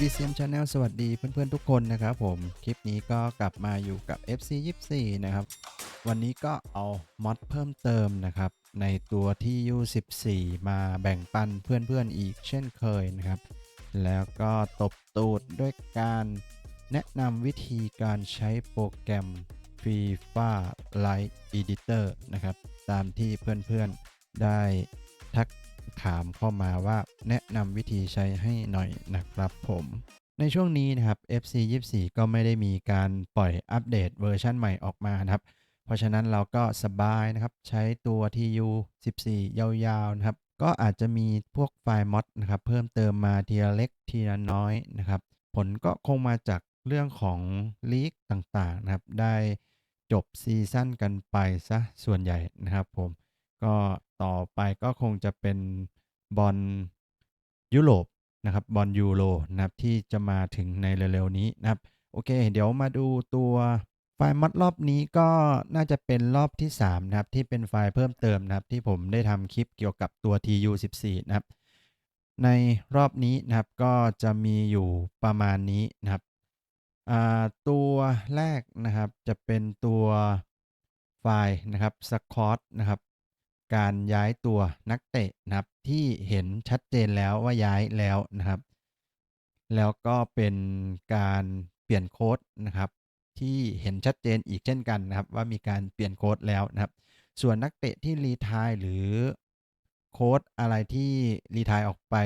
VCM Channel สวัสดีเพื่อนๆทุกคนนะครับผมคลิปนี้ก็กลับมาอยู่กับ FC 24นะครับ วันนี้ก็เอามอดเพิ่มเติมนะครับ ในตัวที่ U14 มาแบ่งปันเพื่อนๆอีกเช่นเคยนะครับ แล้วก็ตบตูดด้วยการแนะนำวิธีการใช้โปรแกรม FIFA Light Editor นะครับ ตามที่เพื่อนๆได้ทัก ถามเข้ามาว่าแนะนำวิธีใช้ให้หน่อยนะครับผมในช่วงนี้นะครับ FC 24 ก็ไม่ได้มีการปล่อยอัปเดตเวอร์ชันใหม่ออกมานะครับ เพราะฉะนั้นเราก็สบายนะครับ ใช้ตัว TU 14 ยาวๆนะครับ ก็อาจจะมีพวกไฟล์มอดนะครับ เพิ่มเติมมาทีละเล็กทีละน้อยนะครับ ผลก็คงมาจากเรื่องของลีกต่างๆนะครับ ได้จบซีซั่นกันไปซะส่วนใหญ่นะครับผม ก็ ต่อไปก็คงจะเป็นบอลยุโรปนะครับบอลยูโรนะครับที่จะมาถึงในเร็วๆนี้นะครับโอเค เดี๋ยวมาดูตัวไฟล์มัดรอบนี้ก็น่าจะเป็นรอบที่ 3 นะครับ ที่เป็นไฟล์เพิ่มเติมนะครับ ที่ผมได้ทำคลิปเกี่ยวกับตัว TU14 นะครับ ในรอบนี้นะครับก็จะมีอยู่ประมาณนี้นะครับตัวแรกนะครับจะเป็นตัวไฟล์นะครับสคอตนะครับ การย้ายตัวนักเตะนะครับที่เห็นชัดเจนแล้วว่าย้ายแล้วนะครับ แล้วก็เป็นการเปลี่ยนโค้ดนะครับ ที่เห็นชัดเจนอีกเช่นกันนะครับ ว่ามีการเปลี่ยนโค้ดแล้วนะครับ ส่วนนักเตะที่รีทายหรือโค้ดอะไรที่รีทายออกไป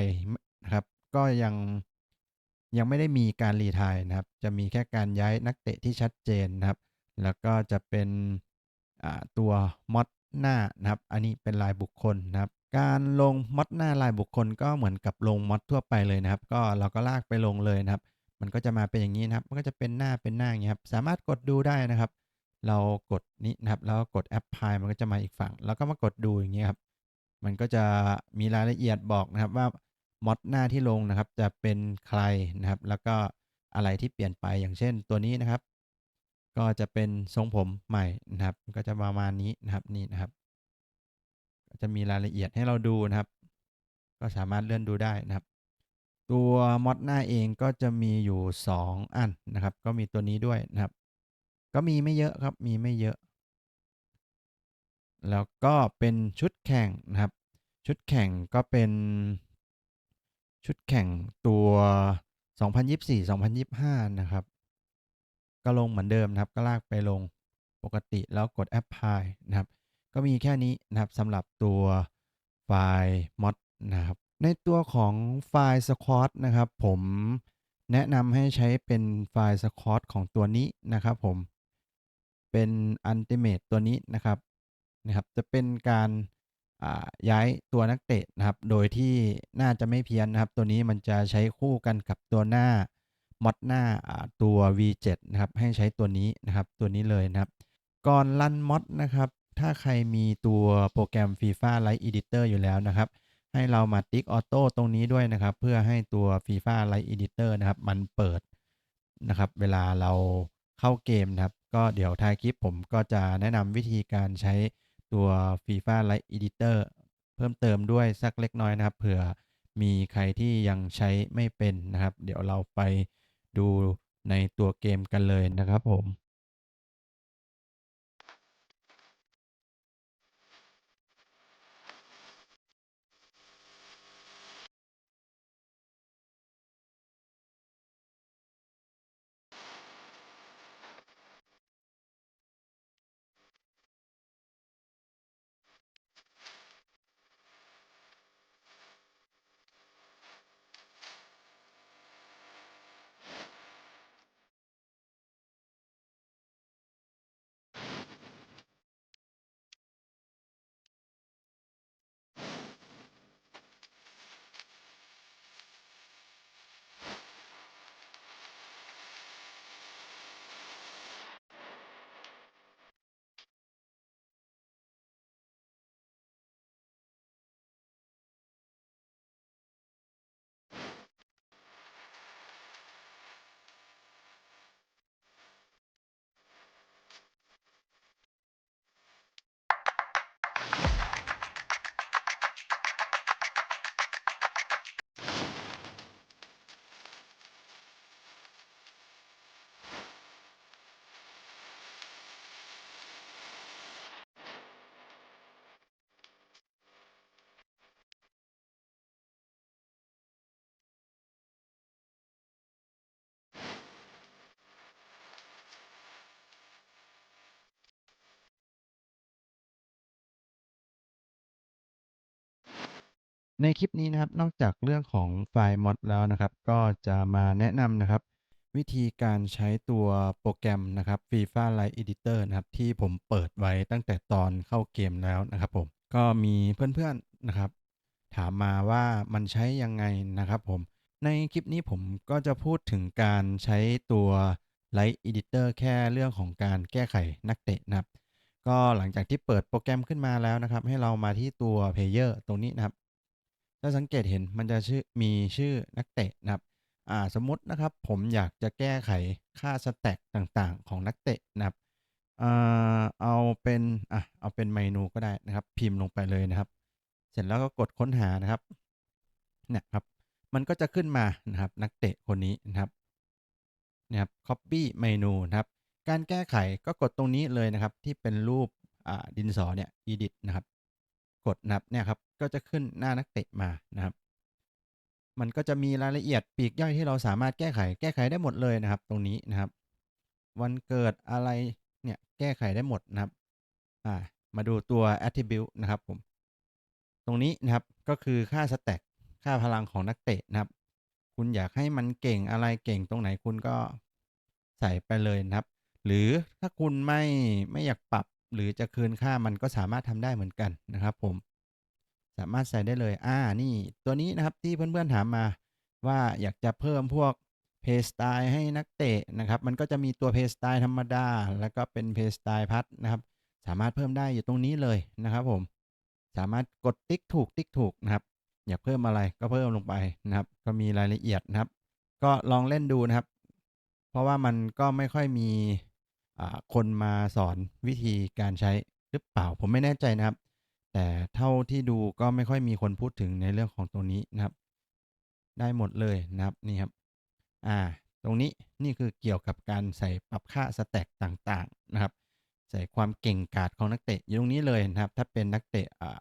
นะครับ ก็ยังยังไม่ได้มีการรีทายนะครับ จะมีแค่การย้ายนักเตะที่ชัดเจนนะครับ แล้วก็จะเป็นตัวมอด หน้านะครับ อันนี้เป็นลายบุคคลนะครับ การลงมอดหน้าลายบุคคลก็เหมือนกับลงมอดทั่วไปเลยนะครับ ก็เราก็ลากไปลงเลยนะครับ มันก็จะมาเป็นอย่างนี้นะครับ มันก็จะเป็นหน้าเป็นหน้าอย่างนี้ครับ สามารถกดดูได้นะครับ เรากดนี้นะครับ แล้วกดแอปพลายมันก็จะมาอีกฝั่ง แล้วก็มากดดูอย่างเงี้ครับ มันก็จะมีรายละเอียดบอกนะครับว่ามอดหน้าที่ลงนะครับ จะเป็นใครนะครับ แล้วก็อะไรที่เปลี่ยนไปอย่างเช่นตัวนี้นะครับ ก็จะเป็นทรงผมใหม่นะครับ ก็จะประมาณนี้นะครับนี่นะครับ ก็จะมีรายละเอียดให้เราดูนะครับ ก็สามารถเลื่อนดูได้นะครับ ตัวมอดหน้าเองก็จะมีอยู่ 2 อันนะครับ ก็มีตัวนี้ด้วยนะครับ ก็มีไม่เยอะครับมีไม่เยอะ แล้วก็เป็นชุดแข่งนะครับ ชุดแข่งก็เป็นชุดแข่งตัว 2024-2025 นะครับ ก็ลงเหมือนเดิมนะครับ ก็ลากไปลงปกติแล้วกดแอปพลายนะครับ ก็มีแค่นี้นะครับสำหรับตัวไฟล์มอดนะครับ ในตัวของไฟล์สควอตนะครับ ผมแนะนำให้ใช้เป็นไฟล์สควอตของตัวนี้นะครับผม เป็น Ultimate ตัวนี้นะครับนะครับ จะเป็นการย้ายตัวนักเตะนะครับ โดยที่น่าจะไม่เพี้ยนนะครับ ตัวนี้มันจะใช้คู่กันกับตัวหน้า มอดหน้าตัว V7 นะครับให้ใช้ตัวนี้นะครับตัวนี้เลยนะครับก่อนรันมอดนะครับถ้าใครมีตัวโปรแกรม FIFA Lite Editor อยู่แล้วนะครับ ให้เรามาติ๊กออโต้ตรงนี้ด้วยนะครับ เพื่อให้ตัว FIFA Lite Editor นะครับ มันเปิดนะครับ เวลาเราเข้าเกมนะครับ ก็เดี๋ยวท้ายคลิปผมก็จะแนะนำวิธีการใช้ตัว FIFA Light Editor เพิ่มเติมด้วยสักเล็กน้อยนะครับ เผื่อมีใครที่ยังใช้ไม่เป็นนะครับ เดี๋ยวเราไป ดูในตัวเกมกันเลยนะครับผม ในคลิปนี้นะครับนอกจากเรื่องของไฟล์มอดแล้วนะครับ ก็จะมาแนะนำนะครับ วิธีการใช้ตัวโปรแกรมนะครับ FIFA Light Editor นะครับ ที่ผมเปิดไว้ตั้งแต่ตอนเข้าเกมแล้วนะครับผมก็มีเพื่อนๆนะครับ ถามมาว่ามันใช้ยังไงนะครับผมในคลิปนี้ผมก็จะพูดถึงการใช้ตัว Light Editor แค่เรื่องของการแก้ไขนักเตะนะครับ ก็หลังจากที่เปิดโปรแกรมขึ้นมาแล้วนะครับ ให้เรามาที่ตัว Player ตรงนี้นะครับ ถ้าสังเกตเห็นมันจะชื่อมีชื่อนักเตะนะครับอ่าสมมตินะครับผมอยากจะแก้ไขค่าสแต็กต่างๆ ของนักเตะนะครับอ่าเอาเป็นอะเอาเป็นเมนูก็ได้นะครับ พิมพ์ลงไปเลยนะครับ เสร็จแล้วก็กดค้นหานะครับเนี่ยครับมันก็จะขึ้นมานะครับนักเตะคนนี้นะครับนะครับ copy เมนูนะครับ การแก้ไขก็กดตรงนี้เลยนะครับ ที่เป็นรูปดินสอเนี่ย edit นะครับ กดนับเนี่ยครับก็จะขึ้นหน้านักเตะมานะครับ มันก็จะมีรายละเอียดปีกย่อยที่เราสามารถแก้ไข แก้ไขได้หมดเลยนะครับ ตรงนี้นะครับ วันเกิดอะไรเนี่ยแก้ไขได้หมดนะครับอ่ามาดูตัว attribute นะครับผมตรงนี้นะครับก็คือค่าสแต็กค่าพลังของนักเตะนะครับ คุณอยากให้มันเก่งอะไรเก่งตรงไหนคุณก็ใส่ไปเลยนะครับ หรือถ้าคุณไม่ไม่อยากปรับ หรือจะคืนค่ามันก็สามารถทำได้เหมือนกันนะครับ ผม สามารถใส่ได้เลย อ่านี่ตัวนี้นะครับที่เพื่อนๆถามมา ว่าอยากจะเพิ่มพวกเพย์สไตล์ให้นักเตะนะครับ มันก็จะมีตัวเพย์สไตล์ธรรมดา แล้วก็เป็นเพย์สไตล์พัดนะครับ สามารถเพิ่มได้อยู่ตรงนี้เลยนะครับ ผม สามารถกดติ๊กถูกติ๊กถูกนะครับ อยากเพิ่มอะไรก็เพิ่มลงไปนะครับ ก็มีรายละเอียดนะครับ ก็ลองเล่นดูนะครับ เพราะว่ามันก็ไม่ค่อยมี คนมาสอนวิธีการใช้หรือเปล่า ผมไม่แน่ใจนะครับ แต่เท่าที่ดูก็ไม่ค่อยมีคนพูดถึงในเรื่องของตรงนี้นะครับ ได้หมดเลยนะครับนี่ครับอ่าตรงนี้นี่คือเกี่ยวกับการใส่ปรับค่าสแต็กต่างๆนะครับ ใส่ความเก่งกาจของนักเตะอยู่ตรงนี้เลยนะครับ ถ้าเป็นนักเตะอ่า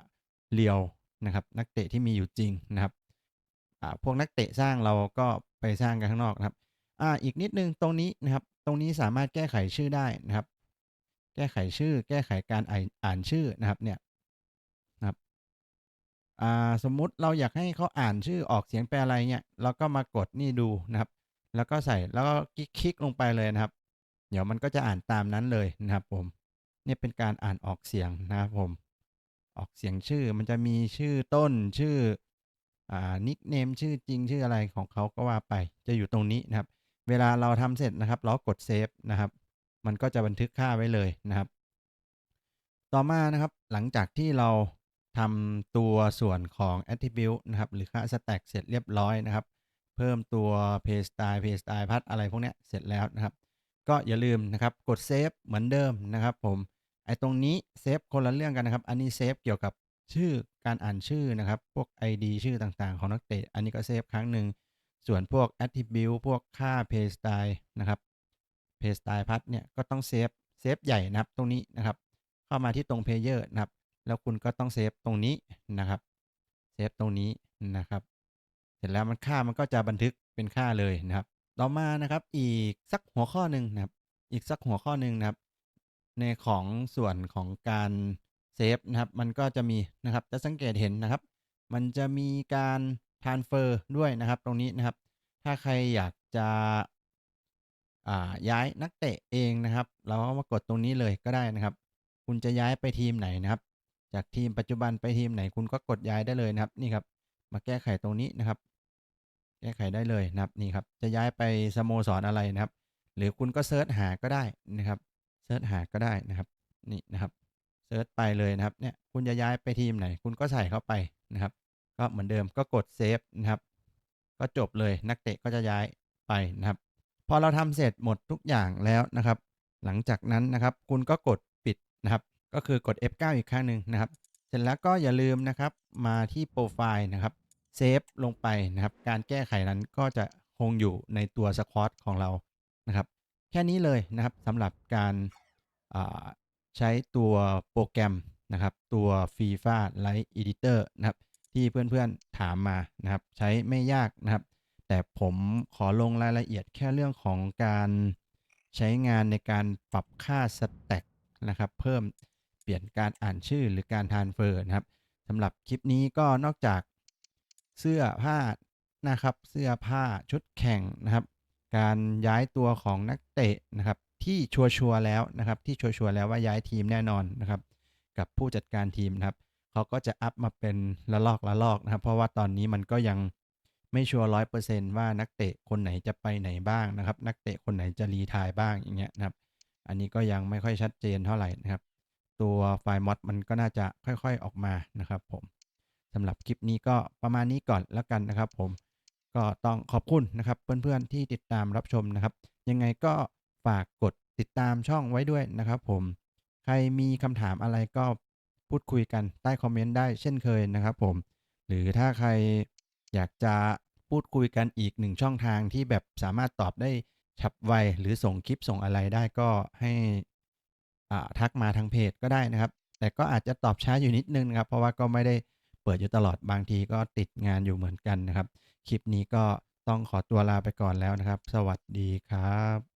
เรียวนะครับ นักเตะที่มีอยู่จริงนะครับอ่าพวกนักเตะสร้างเราก็ไปสร้างกันข้างนอกนะครับอ่าอีกนิดนึงตรงนี้นะครับ รงนี้สามารถแก้ไขชื่อได้นะครับ แก้ไขชื่อ แก้ไขการอ่านชื่อนะครับเนี่ยนะครับอ่าสมมุติเราอยากให้เขาอ่านชื่อออกเสียงแปลอะไรเนี่ยเราก็มากดนี่ดูนะครับ แล้วก็ใส่แล้วก็คลิกลงไปเลยนะครับ เดี๋ยวมันก็จะอ่านตามนั้นเลยนะครับผมนี่เป็นการอ่านออกเสียงนะครับผมออกเสียงชื่อมันจะมีชื่อต้นชื่ออ่านิกเนมชื่อจริงชื่ออะไรของเขาก็ว่าไปจะอยู่ตรงนี้นะครับ เวลาเราทำเสร็จนะครับ เรากดเซฟนะครับ มันก็จะบันทึกค่าไว้เลยนะครับ ต่อมานะครับ หลังจากที่เราทำตัวส่วนของ attribute นะครับ หรือค่า stack เสร็จเรียบร้อยนะครับ เพิ่มตัว pay style pay style พัดอะไรพวกนี้เสร็จแล้วนะครับ ก็อย่าลืมนะครับ กดเซฟเหมือนเดิมนะครับ ผม ไอตรงนี้เซฟคนละเรื่องกันนะครับ อันนี้เซฟเกี่ยวกับชื่อการอ่านชื่อนะครับ พวก ID ชื่อต่างๆ ของนักเตะ อันนี้ก็เซฟครั้งหนึ่ง ส่วนพวก attribute พวกค่า pay style นะครับ pay style พัดเนี่ยก็ต้องเซฟเซฟใหญ่นะครับตรงนี้นะครับ เข้ามาที่ตรง player นะครับ แล้วคุณก็ต้องเซฟตรงนี้นะครับเซฟตรงนี้นะครับ เสร็จแล้วมันค่ามันก็จะบันทึกเป็นค่าเลยนะครับ ต่อมานะครับอีกสักหัวข้อหนึ่งนะครับ อีกสักหัวข้อหนึ่งนะครับ ในของส่วนของการเซฟนะครับ มันก็จะมีนะครับจะสังเกตเห็นนะครับ มันจะมีการ transfer ด้วยนะครับ ตรงนี้นะครับ ถ้าใครอยากจะย้ายนักเตะเองนะครับ เราก็มากดตรงนี้เลยก็ได้นะครับ คุณจะย้ายไปทีมไหนนะครับ จากทีมปัจจุบันไปทีมไหนคุณก็กดย้ายได้เลยนะครับนี่ครับ มาแก้ไขตรงนี้นะครับ แก้ไขได้เลยนะครับนี่ครับ จะย้ายไปสโมสรอะไรนะครับ หรือคุณก็เซิร์ชหาก็ได้นะครับเซิร์ชหาก็ได้นะครับนี่นะครับเซิร์ชไปเลยนะครับเนี่ยคุณจะย้ายไปทีมไหน คุณก็ใส่เข้าไปนะครับ ก็เหมือนเดิมก็กดเซฟนะครับ ก็จบเลยนักเตะก็จะย้ายไปนะครับ พอเราทำเสร็จหมดทุกอย่างแล้วนะครับ หลังจากนั้นนะครับ คุณก็กดปิดนะครับ ก็คือกด F9 อีกครั้งหนึ่งนะครับ เสร็จแล้วก็อย่าลืมนะครับมาที่โปรไฟล์นะครับเซฟลงไปนะครับ การแก้ไขนั้นก็จะคงอยู่ในตัวสควอตของเรานะครับ แค่นี้เลยนะครับสำหรับการใช้ตัวโปรแกรมนะครับ ตัว FIFA Light Editor นะครับ ที่เพื่อนๆถามมานะครับ ใช้ไม่ยากนะครับ แต่ผมขอลงรายละเอียดแค่เรื่องของการใช้งานในการปรับค่าสแต็กนะครับ เพิ่มเปลี่ยนการอ่านชื่อหรือการทานเฟอร์นะครับสำหรับคลิปนี้ก็นอกจากเสื้อผ้านะครับ เสื้อผ้าชุดแข่งนะครับ การย้ายตัวของนักเตะนะครับ ที่ชัวร์ๆแล้วนะครับ ที่ชัวร์ๆแล้วว่าย้ายทีมแน่นอนนะครับ กับผู้จัดการทีมนะครับ เขาก็จะอัพมาเป็นละลอกละลอกนะครับ เพราะว่าตอนนี้มันก็ยังไม่ชัวร์ร้อยเปอร์เซนต์ว่านักเตะคนไหนจะไปไหนบ้างนะครับ นักเตะคนไหนจะรีทายบ้างอย่างเงี้ยนะครับ อันนี้ก็ยังไม่ค่อยชัดเจนเท่าไหร่นะครับ ตัวไฟล์มอดมันก็น่าจะค่อยๆออกมานะครับผมสำหรับคลิปนี้ก็ประมาณนี้ก่อนแล้วกันนะครับ ผมก็ต้องขอบคุณนะครับ เพื่อนๆที่ติดตามรับชมนะครับ ยังไงก็ฝากกดติดตามช่องไว้ด้วยนะครับ ผมใครมีคำถามอะไรก็ พูดคุยกันใต้คอมเมนต์ได้เช่นเคยนะครับผม หรือถ้าใครอยากจะพูดคุยกันอีกหนึ่งช่องทางที่แบบสามารถตอบได้ฉับไว หรือส่งคลิปส่งอะไรได้ก็ให้ทักมาทางเพจก็ได้นะครับ แต่ก็อาจจะตอบช้าอยู่นิดนึงนะครับ เพราะว่าก็ไม่ได้เปิดอยู่ตลอดบางทีก็ติดงานอยู่เหมือนกันนะครับ คลิปนี้ก็ต้องขอตัวลาไปก่อนแล้วนะครับ สวัสดีครับ